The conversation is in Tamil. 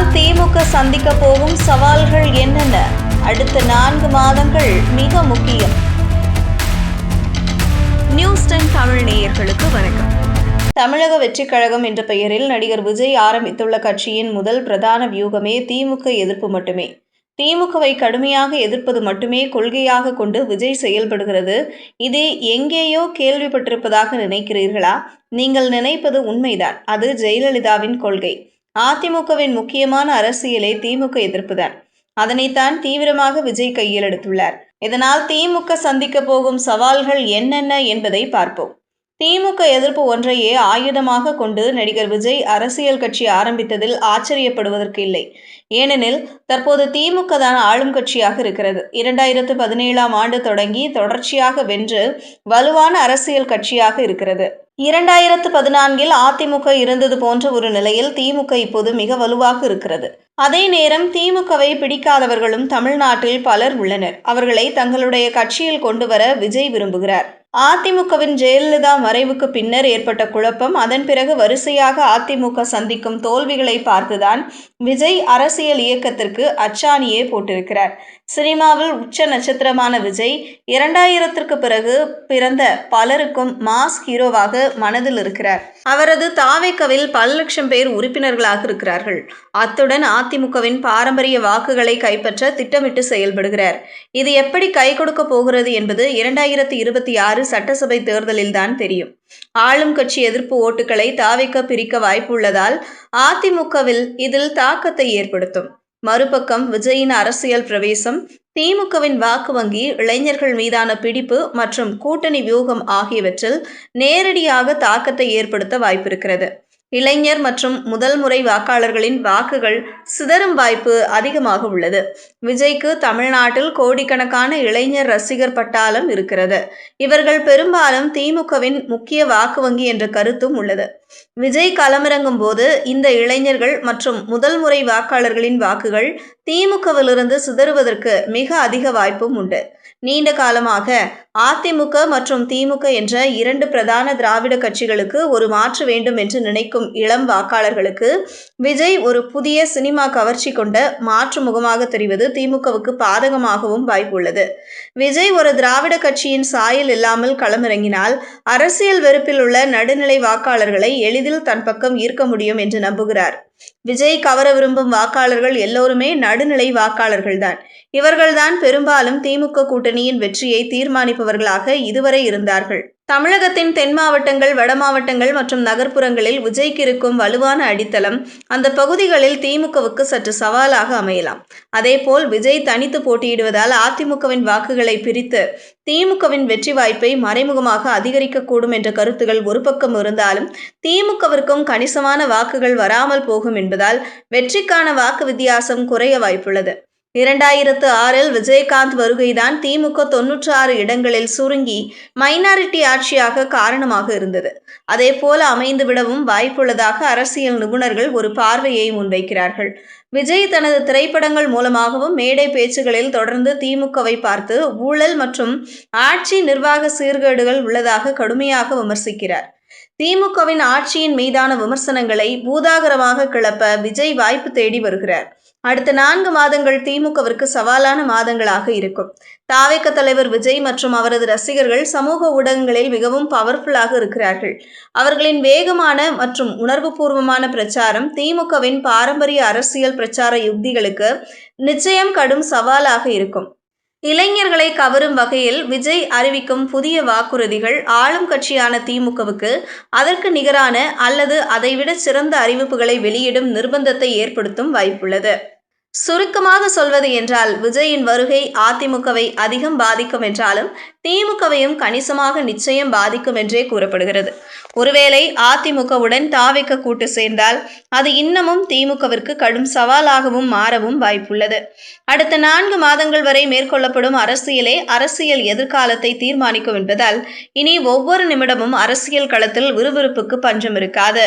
இதனால் திமுக சந்திக்க போகும் சவால்கள் என்னென்ன? அடுத்த நான்கு மாதங்கள் மிக முக்கியம். நியூஸ் டென் தமிழ் நேயர்களுக்கு வணக்கம். தமிழக வெற்றிக் கழகம் என்ற பெயரில் நடிகர் விஜய் ஆரம்பித்துள்ள கட்சியின் முதல் பிரதான வியூகமே திமுக எதிர்ப்பு மட்டுமே. திமுகவை கடுமையாக எதிர்ப்பது மட்டுமே கொள்கையாக கொண்டு விஜய் செயல்படுகிறது. இது எங்கேயோ கேள்விப்பட்டிருப்பதாக நினைக்கிறீர்களா? நீங்கள் நினைப்பது உண்மைதான். அது ஜெயலலிதாவின் கொள்கை. அதிமுகவின் முக்கியமான அரசியலே திமுக எதிர்ப்புதான். அதனைத்தான் தீவிரமாக விஜய் கையில் எடுத்துள்ளார். இதனால் திமுக சந்திக்க போகும் சவால்கள் என்னென்ன என்பதை பார்ப்போம். திமுக எதிர்ப்பு ஒன்றையே ஆயுதமாக கொண்டு நடிகர் விஜய் அரசியல் கட்சி ஆரம்பித்ததில் ஆச்சரியப்படுவதற்கு இல்லை. ஏனெனில் தற்போது திமுக தான் ஆளும் கட்சியாக இருக்கிறது. இரண்டாயிரத்து பதினேழாம் ஆண்டு தொடங்கி தொடர்ச்சியாக வென்று வலுவான அரசியல் கட்சியாக இருக்கிறது. இரண்டாயிரத்து பதினான்கில் அதிமுக இருந்தது போன்ற ஒரு நிலையில் திமுக இப்போது மிக வலுவாக இருக்கிறது. அதே நேரம் திமுகவை பிடிக்காதவர்களும் தமிழ்நாட்டில் பலர் உள்ளனர். அவர்களை தங்களுடைய கட்சியில் கொண்டு வர விஜய் விரும்புகிறார். அதிமுகவின் ஜெயலலிதா மறைவுக்கு பின்னர் ஏற்பட்ட குழப்பம். அதன் பிறகு வரிசையாக அதிமுக சந்திக்கும் தோல்விகளை பார்த்துதான் விஜய் அரசியல் இயக்கத்திற்கு அச்சாணியே போட்டிருக்கிறார். சினிமாவில் உச்ச நட்சத்திரமான விஜய் இரண்டாயிரத்திற்கு பிறகு பிறந்த பலருக்கும் மாஸ் ஹீரோவாக மனதில் இருக்கிறார். அவரது தாவேக்கவில் பல லட்சம் பேர் உறுப்பினர்களாக இருக்கிறார்கள். அத்துடன் அதிமுகவின் பாரம்பரிய வாக்குகளை கைப்பற்ற திட்டமிட்டு செயல்படுகிறார். இது எப்படி கை கொடுக்க போகிறது என்பது இரண்டாயிரத்தி இருபத்தி ஆறு சட்டசபை தேர்தலில்தான் தெரியும். ஆளும் கட்சி எதிர்ப்பு ஓட்டுகளை தாவிக்க பிரிக்க வாய்ப்புள்ளதால் அதிமுகவில் இதில் தாக்கத்தை ஏற்படுத்தும். மறுபக்கம் விஜயின் அரசியல் பிரவேசம் திமுகவின் வாக்கு வங்கி இளைஞர்கள் மீதான பிடிப்பு மற்றும் கூட்டணி வியூகம் ஆகியவற்றில் நேரடியாக தாக்கத்தை ஏற்படுத்த வாய்ப்பிருக்கிறது. இளைஞர் மற்றும் முதல் முறை வாக்காளர்களின் வாக்குகள் சிதறும் வாய்ப்பு அதிகமாக உள்ளது. விஜய்க்கு தமிழ்நாட்டில் கோடிக்கணக்கான இளைஞர் ரசிகர் பட்டாளம் இருக்கிறது. இவர்கள் பெரும்பாலும் திமுகவின் முக்கிய வாக்கு வங்கி என்ற கருத்தும் உள்ளது. விஜய் களமிறங்கும் போது இந்த இளைஞர்கள் மற்றும் முதல் முறை வாக்காளர்களின் வாக்குகள் திமுகவிலிருந்து சிதறுவதற்கு மிக அதிக வாய்ப்பும் உண்டு. நீண்ட காலமாக அதிமுக மற்றும் திமுக என்ற இரண்டு பிரதான திராவிட கட்சிகளுக்கு ஒரு மாற்று வேண்டும் என்று நினைக்கும் இளம் வாக்காளர்களுக்கு விஜய் ஒரு புதிய சினிமா கவர்ச்சி கொண்ட மாற்று முகமாக தெரிவது திமுகவுக்கு பாதகமாகவும் வாய்ப்புள்ளது விஜய் ஒரு திராவிட கட்சியின் சாயல் இல்லாமல் களமிறங்கினால் அரசியல் வெறுப்பில் உள்ள நடுநிலை வாக்காளர்களை எளிதில் தன் பக்கம் ஈர்க்க முடியும் என்று நம்புகிறார். விஜய் கவர விரும்பும் வாக்காளர்கள் எல்லோருமே நடுநிலை வாக்காளர்கள்தான். இவர்கள்தான் பெரும்பாலும் திமுக கூட்டணியின் வெற்றியை தீர்மானிப்பவர்களாக இதுவரை இருந்தார்கள். தமிழகத்தின் தென் மாவட்டங்கள் வட மாவட்டங்கள் மற்றும் நகர்ப்புறங்களில் விஜய்க்கு இருக்கும் வலுவான அடித்தளம் அந்த பகுதிகளில் திமுகவுக்கு சற்று சவாலாக அமையலாம். அதேபோல் விஜய் தனித்து போட்டியிடுவதால் அதிமுகவின் வாக்குகளை பிரித்து திமுகவின் வெற்றி வாய்ப்பை மறைமுகமாக அதிகரிக்கக்கூடும் என்ற கருத்துகள் ஒரு பக்கம் இருந்தாலும் திமுகவிற்கும் கணிசமான வாக்குகள் வராமல் போகும் என்பதால் வெற்றிக்கான வாக்கு வித்தியாசம் குறைய வாய்ப்புள்ளது. இரண்டாயிரத்து ஆறில் விஜயகாந்த் வருகைதான் திமுக தொன்னூற்றி ஆறு இடங்களில் சுருங்கி மைனாரிட்டி ஆட்சியாக காரணமாக இருந்தது. அதே போல அமைந்துவிடவும் வாய்ப்புள்ளதாக அரசியல் நிபுணர்கள் ஒரு பார்வையை முன்வைக்கிறார்கள். விஜய் தனது திரைப்படங்கள் மூலமாகவும் மேடை பேச்சுகளில் தொடர்ந்து திமுகவை பார்த்து ஊழல் மற்றும் ஆட்சி நிர்வாக சீர்கேடுகள் உள்ளதாக கடுமையாக விமர்சிக்கிறார். திமுகவின் ஆட்சியின் மீதான விமர்சனங்களை பூதாகரமாக கிளப்ப விஜய் வாய்ப்பு தேடி வருகிறார். அடுத்த நான்கு மாதங்கள் திமுகவிற்கு சவாலான மாதங்களாக இருக்கும். தாவேக்க தலைவர் விஜய் மற்றும் அவரது ரசிகர்கள் சமூக ஊடகங்களில் மிகவும் பவர்ஃபுல்லாக இருக்கிறார்கள். அவர்களின் வேகமான மற்றும் உணர்வுபூர்வமான பிரச்சாரம் திமுகவின் பாரம்பரிய அரசியல் பிரச்சார யுக்திகளுக்கு நிச்சயம் கடும் சவாலாக இருக்கும். இளைஞர்களை கவரும் வகையில் விஜய் அறிவிக்கும் புதிய வாக்குறுதிகள் ஆளும் கட்சியான திமுகவுக்கு அதற்கு நிகரான அல்லது அதைவிட சிறந்த அறிவிப்புகளை வெளியிடும் நிர்பந்தத்தை ஏற்படுத்தும் வாய்ப்புள்ளது. சுருக்கமாக சொல்வது என்றால் விஜயின் வருகை அதிமுகவை அதிகம் பாதிக்கும் என்றாலும் திமுகவையும் கணிசமாக நிச்சயம் பாதிக்கும் என்றே கூறப்படுகிறது. ஒருவேளை அதிமுகவுடன் தாவிக்க கூட்டு சேர்ந்தால் அது இன்னமும் திமுகவிற்கு கடும் சவாலாகவும் மாறவும் வாய்ப்புள்ளது. அடுத்த நான்கு மாதங்கள் வரை மேற்கொள்ளப்படும் அரசியலே அரசியல் எதிர்காலத்தை தீர்மானிக்கும் என்பதால் இனி ஒவ்வொரு நிமிடமும் அரசியல் களத்தில் விறுவிறுப்புக்கு பஞ்சம் இருக்காது.